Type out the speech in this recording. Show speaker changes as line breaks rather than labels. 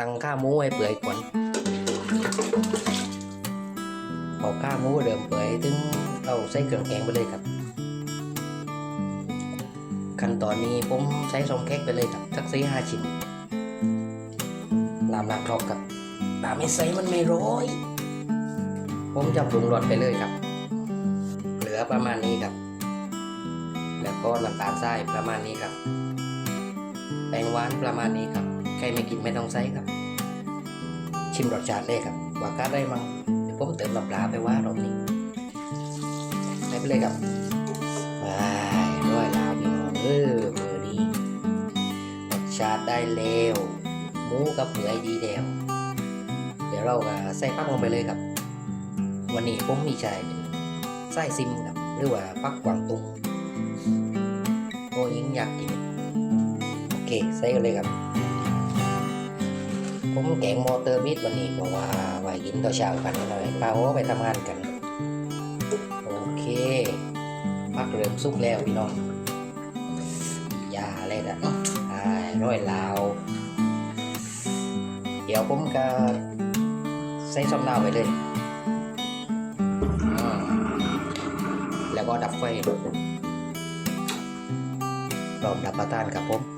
ตั้งข้ามูให้เปื่อยก่อนพอข้ามูเริ่มเปื่อยถึงเอาใส่เครื่องแกงไปเลยครับ ขั้นตอนนี้ผมใช้ซองแคกไปเลยครับสักสี่ห้าชิ้นน้ำหนักครอบครับน้ำไม่ใส่มันไม่ร้อย ผมจะปรุงรสไปเลยครับ เหลือประมาณนี้ครับ แล้วก็น้ำตาลทรายประมาณนี้ครับ แป้งหวานประมาณนี้ครับ ใครไม่กินไม่ต้องใส่ครับ ชิมรสชาติเลยครับว่าก็ได้มั้งเดี๋ยวผมเติมน้ำปลาไปว่ารอบนี้ใส่ไปเลยครับว้ายร้อยลาวพี่น้องเออเบอร์นี้รสชาติได้แล้วหมูกับเปื่อยดีแล้วเดี๋ยวเราก็ใส่ปักลงไปเลยครับ วันนี้ผมมีใจเป็นไส้ซิมครับหรือว่าปักกวางตุงโอ้ยิงอยากกินโอเคใส่กันเลยครับ ผมแกงมอเตอร์บิดวันนี้เพราะว่าไว้กินต่อเช้ากันหน่อยป้าโอไปทำงานกัน โอเคพักเริ่มสุกแล้วพี่น้องอยาเลยนะอ่าร้อยลาว เดี๋ยวผมก็ใส่ซอมนาวไปเลย แล้วก็ดับไฟรอบดับประทานครับผม